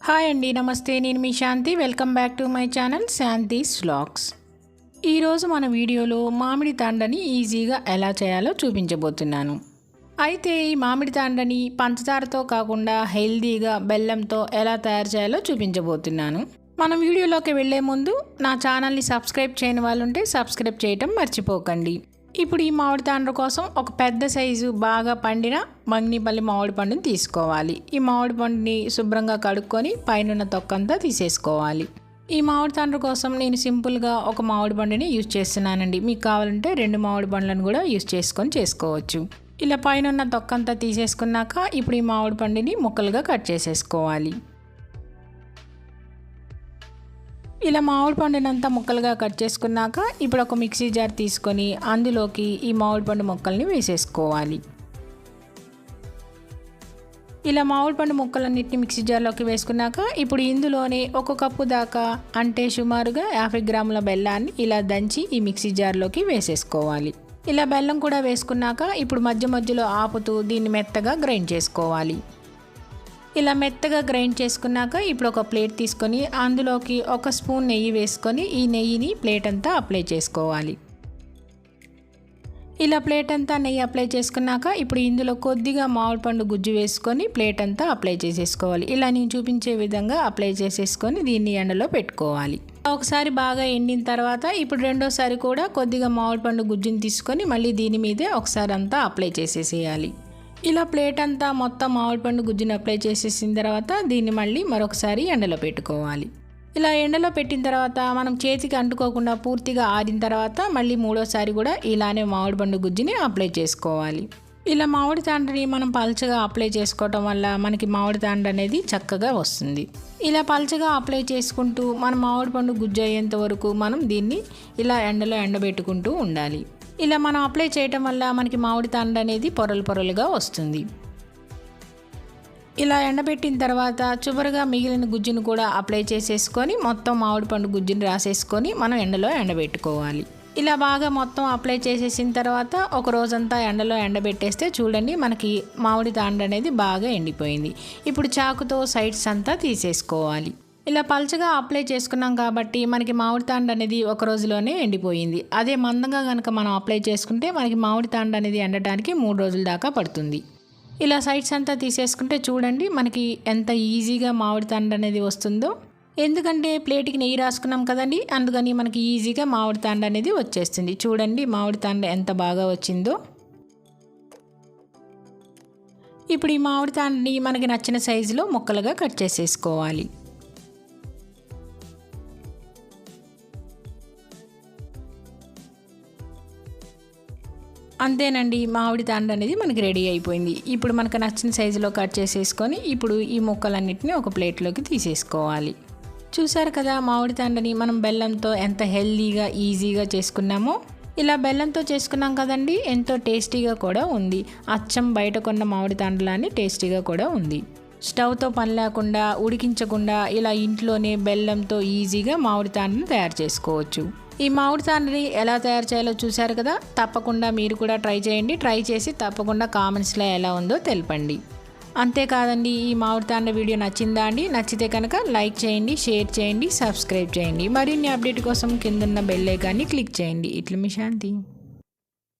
Hi అండి నమస్తే నేను మీ Shanti. Welcome back to my channel Shanti's vlogs ఈరోజు మన వీడియోలో మామిడి తాండని ఈజీగా ఎలా చేయాలో చూపించబోతున్నాను. అయితే ఈ మామిడి తాండని పంచదారతో కాకుండా హెల్దీగా బెల్లంతో ఎలా తయారు చేయాలో చూపించబోతున్నాను. మనం వీడియోలోకి వెళ్ళే ముందు నా ఛానల్ని సబ్స్క్రైబ్ చేయని వాళ్ళు ఉంటే సబ్స్క్రైబ్ చేయటం మర్చిపోకండి. ఇప్పుడు ఈ మామిడి తాండ్ర కోసం ఒక పెద్ద సైజు బాగా పండిన మంగినిపల్లి మామిడి పండుని తీసుకోవాలి. ఈ మామిడి పండుని శుభ్రంగా కడుక్కొని పైన తొక్కంతా తీసేసుకోవాలి. ఈ మామిడి తాండ్ర కోసం నేను సింపుల్గా ఒక మామిడి పండుని యూజ్ చేస్తున్నానండి. మీకు కావాలంటే రెండు మామిడి పండ్లను కూడా యూజ్ చేసుకొని చేసుకోవచ్చు. ఇలా పైన తొక్కంతా తీసేసుకున్నాక ఇప్పుడు ఈ మామిడి పండుని ముక్కలుగా కట్ చేసేసుకోవాలి. ఇలా మామిడి పండునంతా ముక్కలుగా కట్ చేసుకున్నాక ఇప్పుడు ఒక మిక్సీ జార్ తీసుకొని అందులోకి ఈ మామిడి పండు ముక్కల్ని వేసేసుకోవాలి. ఇలా మామిడి పండు ముక్కలన్నింటినీ మిక్సీ జార్లోకి వేసుకున్నాక ఇప్పుడు ఇందులోనే ఒక కప్పు దాకా అంటే సుమారుగా యాభై గ్రాముల బెల్లాన్ని ఇలా దంచి ఈ మిక్సీ జార్లోకి వేసేసుకోవాలి. ఇలా బెల్లం కూడా వేసుకున్నాక ఇప్పుడు మధ్య మధ్యలో ఆపుతూ దీన్ని మెత్తగా గ్రైండ్ చేసుకోవాలి. ఇలా మెత్తగా గ్రైండ్ చేసుకున్నాక ఇప్పుడు ఒక ప్లేట్ తీసుకొని అందులోకి ఒక స్పూన్ నెయ్యి వేసుకొని ఈ నెయ్యిని ప్లేట్ అంతా అప్లై చేసుకోవాలి. ఇలా ప్లేట్ అంతా నెయ్యి అప్లై చేసుకున్నాక ఇప్పుడు ఇందులో కొద్దిగా మామిడి పండు గుజ్జు వేసుకొని ప్లేట్ అంతా అప్లై చేసేసుకోవాలి. ఇలా నేను చూపించే విధంగా అప్లై చేసేసుకొని దీన్ని ఎండలో పెట్టుకోవాలి. ఒకసారి బాగా ఎండిన తర్వాత ఇప్పుడు రెండోసారి కూడా కొద్దిగా మామిడి పండు గుజ్జుని తీసుకొని మళ్ళీ దీని మీదే ఒకసారి అంతా అప్లై చేసేసేయాలి. ఇలా ప్లేట్ అంతా మొత్తం మామిడిపండు గుజ్జుని అప్లై చేసేసిన తర్వాత దీన్ని మళ్ళీ మరొకసారి ఎండలో పెట్టుకోవాలి. ఇలా ఎండలో పెట్టిన తర్వాత మనం చేతికి అంటుకోకుండా పూర్తిగా ఆరిన తర్వాత మళ్ళీ మూడోసారి కూడా ఇలానే మామిడి పండు గుజ్జుని అప్లై చేసుకోవాలి. ఇలా మామిడి తాండ్రని మనం పల్చగా అప్లై చేసుకోవటం వల్ల మనకి మామిడి తాండ్ర అనేది చక్కగా వస్తుంది. ఇలా పల్చగా అప్లై చేసుకుంటూ మన మామిడి పండు గుజ్జు అయ్యేంత వరకు మనం దీన్ని ఇలా ఎండలో ఎండబెట్టుకుంటూ ఉండాలి. ఇలా మనం అప్లై చేయటం వల్ల మనకి మామిడి తండ అనేది పొరలు పొరలుగా వస్తుంది. ఇలా ఎండబెట్టిన తర్వాత చివరిగా మిగిలిన గుజ్జును కూడా అప్లై చేసేసుకొని మొత్తం మామిడి పండు గుజ్జుని రాసేసుకొని మనం ఎండలో ఎండబెట్టుకోవాలి. ఇలా బాగా మొత్తం అప్లై చేసేసిన తర్వాత ఒక రోజంతా ఎండలో ఎండబెట్టేస్తే చూడండి మనకి మామిడి తాండ అనేది బాగా ఎండిపోయింది. ఇప్పుడు చాకుతో సైడ్స్ అంతా తీసేసుకోవాలి. ఇలా పల్చగా అప్లై చేసుకున్నాం కాబట్టి మనకి మామిడి తాండ అనేది ఒక రోజులోనే ఎండిపోయింది. అదే మందంగా కనుక మనం అప్లై చేసుకుంటే మనకి మామిడి తాండ అనేది ఎండటానికి మూడు రోజుల దాకా పడుతుంది. ఇలా సైడ్స్ అంతా తీసేసుకుంటే చూడండి మనకి ఎంత ఈజీగా మామిడి తాండ అనేది వస్తుందో. ఎందుకంటే ప్లేట్కి నెయ్యి రాసుకున్నాం కదండి అందుకని మనకి ఈజీగా మామిడి తాండ అనేది వచ్చేస్తుంది. చూడండి మామిడి తాండ ఎంత బాగా వచ్చిందో. ఇప్పుడు ఈ మామిడి తాండని మనకి నచ్చిన సైజులో ముక్కలుగా కట్ చేసేసుకోవాలి. అంతేనండి మామిడి తాండ అనేది మనకి రెడీ అయిపోయింది. ఇప్పుడు మనకు నచ్చిన సైజులో కట్ చేసేసుకొని ఇప్పుడు ఈ ముక్కలన్నిటిని ఒక ప్లేట్లోకి తీసేసుకోవాలి. చూసారు కదా మామిడి తాండని మనం బెల్లంతో ఎంత హెల్దీగా ఈజీగా చేసుకున్నామో? ఇలా బెల్లంతో చేసుకున్నాం కదండి ఎంతో టేస్టీగా కూడా ఉంది. అచ్చం బయట కొన్న మామిడి తాండలాన్ని టేస్టీగా కూడా ఉంది. స్టవ్తో పని లేకుండా ఉడికించకుండా ఇలా ఇంట్లోనే బెల్లంతో ఈజీగా మామిడి తాండని తయారు చేసుకోవచ్చు. ఈ మామిడి సాండ్ని ఎలా తయారు చేయాలో చూశారు కదా? తప్పకుండా మీరు కూడా ట్రై చేయండి. ట్రై చేసి తప్పకుండా కామెంట్స్లో ఎలా ఉందో తెలపండి. అంతేకాదండి ఈ మామిడి తాండ వీడియో నచ్చిందా అండి? నచ్చితే కనుక లైక్ చేయండి షేర్ చేయండి సబ్స్క్రైబ్ చేయండి. మరిన్ని అప్డేట్ కోసం కిందన్న బెల్ ఐకాన్ని క్లిక్ చేయండి. ఇట్లు మీ శాంతి.